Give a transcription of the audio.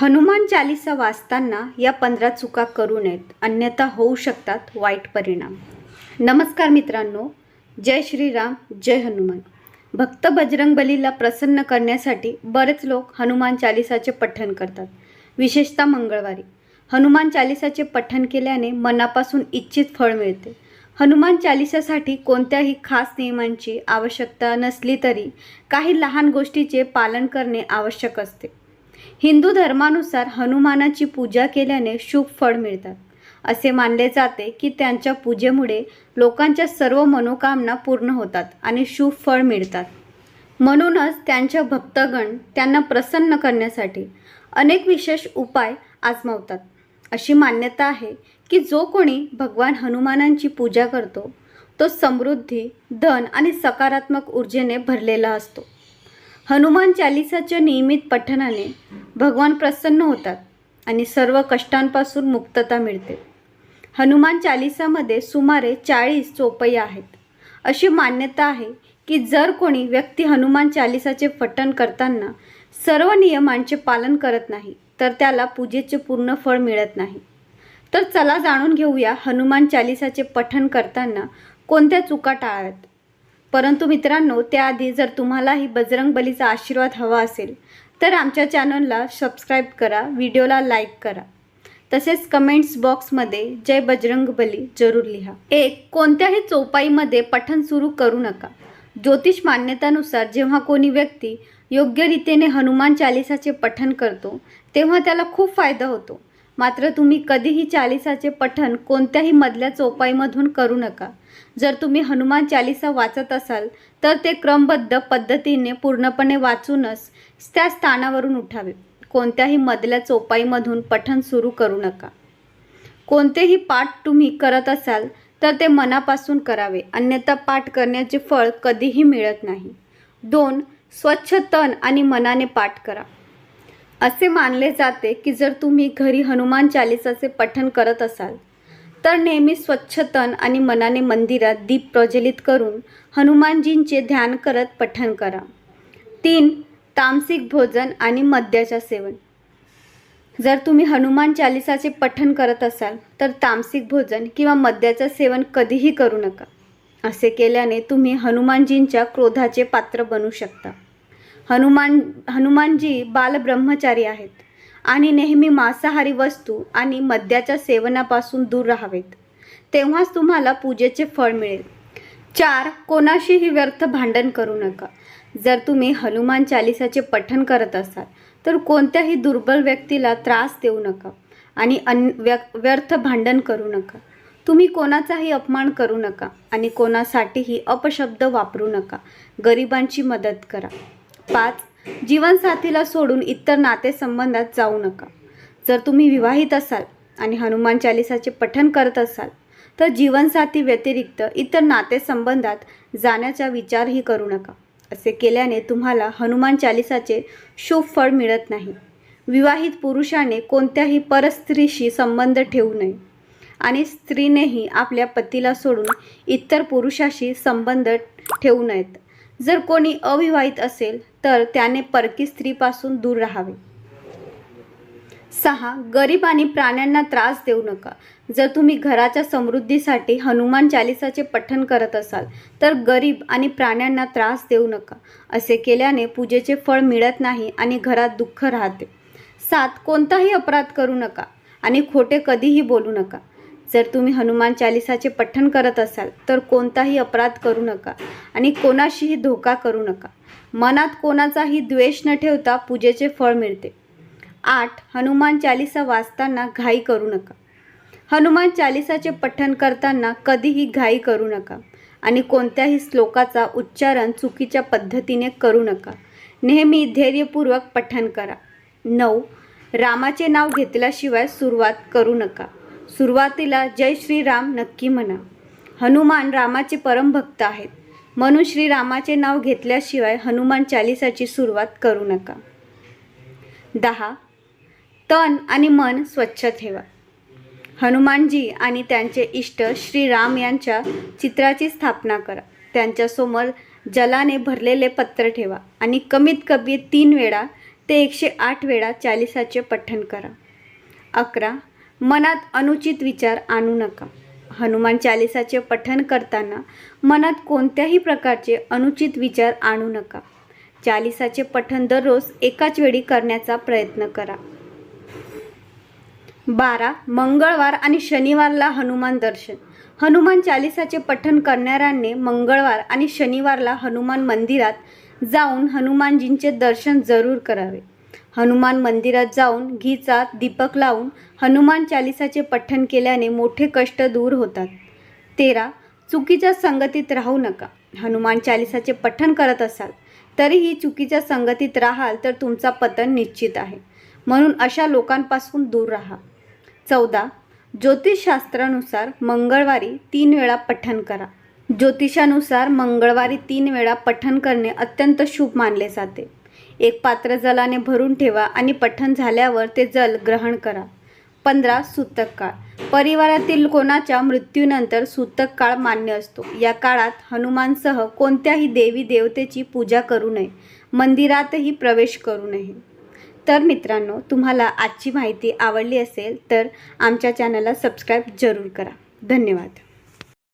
हनुमान चालिसा वाचताना या पंधरा चुका करू नयेत अन्यथा होऊ शकतात वाईट परिणाम. नमस्कार मित्रांनो जय श्रीराम जय हनुमान. भक्त बजरंग बलीला प्रसन्न करण्यासाठी बरेच लोक हनुमान चालिसाचे पठण करतात विशेषतः मंगळवारी. हनुमान चालिसाचे पठण केल्याने मनापासून इच्छित फळ मिळते. हनुमान चालिसासाठी कोणत्याही खास नियमांची आवश्यकता नसली तरी काही लहान गोष्टीचे पालन करणे आवश्यक असते. हिंदू धर्मानुसार हनुमानाची पूजा केल्याने शुभ फळ मिळतात. असे मानले जाते की त्यांच्या पूजेमुळे लोकांच्या सर्व मनोकामना पूर्ण होतात आणि शुभ फळ मिळतात. म्हणूनच त्यांच्या भक्तगण त्यांना प्रसन्न करण्यासाठी अनेक विशेष उपाय आजमावतात. अशी मान्यता आहे की जो कोणी भगवान हनुमानांची पूजा करतो तो समृद्धी धन आणि सकारात्मक ऊर्जेने भरलेला असतो. हनुमान चालिसाच्या नियमित पठणाने भगवान प्रसन्न होतात आणि सर्व कष्टांपासून मुक्तता मिळते. हनुमान चालिसामध्ये सुमारे चाळीस चोपया आहेत. अशी मान्यता आहे की जर कोणी व्यक्ती हनुमान चालिसाचे पठण करताना सर्व नियमांचे पालन करत नाही तर त्याला पूजेचे पूर्ण फळ मिळत नाही. तर चला जाणून घेऊया हनुमान चालिसाचे पठण करताना कोणत्या चुका टाळाव्यात. परंतु मित्रांनो त्याआधी जर तुम्हालाही बजरंग बलीचा आशीर्वाद हवा असेल तर आमच्या चॅनलला सबस्क्राईब करा व्हिडिओला लाईक करा. तसेच कमेंट्स बॉक्समध्ये जय बजरंग बली जरूर लिहा. एक कोणत्याही चौपाईमध्ये पठण सुरू करू नका. ज्योतिष मान्यतानुसार जेव्हा कोणी व्यक्ती योग्य रीतीने हनुमान चालिसाचे पठण करतो तेव्हा त्याला खूप फायदा होतो. मात्र तुम्ही कधीही चालिसाचे पठण कोणत्याही मधल्या चौपाईमधून करू नका. जर तुम्ही हनुमान चालिसा वाचत असाल तर ते क्रमबद्ध पद्धतीने पूर्णपणे वाचूनच त्या स्थानावरून उठावे. कोणत्याही मधल्या चौपाईमधून पठण सुरू करू नका. कोणतेही पाठ तुम्ही करत असाल तर ते मनापासून करावे. अन्यथा पाठ करण्याचे फळ कधीही मिळत नाही. दोन स्वच्छ तन आणि मनाने पाठ करा. असे मानले जाते की जर तुम्ही घरी हनुमान चालिसाचे पठण करत असाल तर नेहमी स्वच्छ तन आणि मनाने मंदिरात दीप प्रज्वलित करून हनुमानजींचे ध्यान करत पठण करा. तीन तामसिक भोजन आणि मद्याच्या सेवन. जर तुम्ही हनुमान चालिसाचे पठण करत असाल तर तामसिक भोजन किंवा मद्याचं सेवन कधीही करू नका. असे केल्याने तुम्ही हनुमानजींच्या क्रोधाचे पात्र बनू शकता. हनुमान हनुमानजी बालब्रह्मचारी आहेत आणि नेहमी मांसाहारी वस्तू आणि मद्याच्या सेवनापासून दूर राहावेत. तेव्हाच तुम्हाला पूजेचे फळ मिळेल. चार कोणाशीही व्यर्थ भांडण करू नका. जर तुम्ही हनुमान चालिसाचे पठण करत असाल तर कोणत्याही दुर्बल व्यक्तीला त्रास देऊ नका आणि अन व्य व्यर्थ भांडण करू नका. तुम्ही कोणाचाही अपमान करू नका आणि कोणासाठीही अपशब्द वापरू नका. गरिबांची मदत करा. पाच जीवनसाथीला सोडून इतर नातेसंबंधात जाऊ नका. जर तुम्ही विवाहित असाल आणि हनुमान चालिसाचे पठण करत असाल तर जीवनसाथी व्यतिरिक्त इतर नातेसंबंधात जाण्याचा विचारही करू नका. असे केल्याने तुम्हाला हनुमान चालिसाचे शुभ फळ मिळत नाही. विवाहित पुरुषाने कोणत्याही परस्त्रीशी संबंध ठेवू नये आणि स्त्रीनेही आपल्या पतीला सोडून इतर पुरुषाशी संबंध ठेवू नयेत. जर कोणी अविवाहित असेल तर त्याने परकी स्त्रीपासून दूर राहावे. सहा गरीब आणि प्राण्यांना त्रास देऊ नका. जर तुम्ही घराच्या समृद्धीसाठी हनुमान चालिसाचे पठण करत असाल तर गरीब आणि प्राण्यांना त्रास देऊ नका. असे केल्याने पूजेचे फळ मिळत नाही आणि घरात दुःख राहते. सात कोणताही अपराध करू नका आणि खोटे कधीही बोलू नका. जर तुम्ही हनुमान चालिसाचे पठण करत असाल तर कोणताही अपराध करू नका आणि कोणाशीही धोका करू नका. मनात कोणाचाही द्वेष न ठेवता पूजेचे फळ मिळते. आठ हनुमान चालिसा वाचताना घाई करू नका. हनुमान चालिसाचे पठण करताना कधीही घाई करू नका आणि कोणत्याही श्लोकाचा उच्चारण चुकीच्या पद्धतीने करू नका. नेहमी धैर्यपूर्वक पठण करा. नऊ रामाचे नाव घेतल्याशिवाय सुरुवात करू नका. सुरुवातीला जय श्रीराम नक्की म्हणा. हनुमान रामाचे परमभक्त आहेत. म्हणून श्रीरामाचे नाव घेतल्याशिवाय हनुमान चालिसाची सुरुवात करू नका. दहा. तन आणि मन स्वच्छ ठेवा. हनुमानजी आणि त्यांचे इष्ट श्रीराम यांच्या चित्राची स्थापना करा. त्यांच्यासमोर जलाने भरलेले पत्र ठेवा आणि कमीत कमी तीन वेळा ते एकशे आठ वेळा चालिसाचे पठण करा. अकरा. मनात अनुचित विचार आणू नका. हनुमान चालिसाचे पठण करताना मनात कोणत्याही प्रकारचे अनुचित विचार आणू नका. चालिसाचे पठण दररोज एकाच वेळी करण्याचा प्रयत्न करा. बारा. मंगळवार आणि शनिवारला हनुमान दर्शन. हनुमान चालिसाचे पठण करणाऱ्यांनी मंगळवार आणि शनिवारला हनुमान मंदिरात जाऊन हनुमानजींचे दर्शन जरूर करावे. हनुमान मंदिरात जाऊन घीचा दीपक लावून हनुमान चालिसाचे पठण केल्याने मोठे कष्ट दूर होतात. तेरा चुकीच्या संगतीत राहू नका. हनुमान चालिसाचे पठण करत असाल तरीही चुकीच्या संगतीत राहाल तर तुमचा पतन निश्चित आहे. म्हणून अशा लोकांपासून दूर राहा. चौदा ज्योतिषशास्त्रानुसार मंगळवारी तीन वेळा पठण करा. ज्योतिषानुसार मंगळवारी तीन वेळा पठण करणे अत्यंत शुभ मानले जाते. एक पात्र जलाने भरून ठेवा आणि पठण झाल्यावर ते जल ग्रहण करा. पंधरा सूतक काळ. परिवारातील कोणाच्या मृत्यूनंतर सूतक काळ मान्य असतो. या काळात हनुमानसह कोणत्याही देवी देवतेची पूजा करू नये. मंदिरातही प्रवेश करू नये. तर मित्रांनो तुम्हाला आजची माहिती आवडली असेल तर आमच्या चॅनलला सबस्क्राईब जरूर करा. धन्यवाद.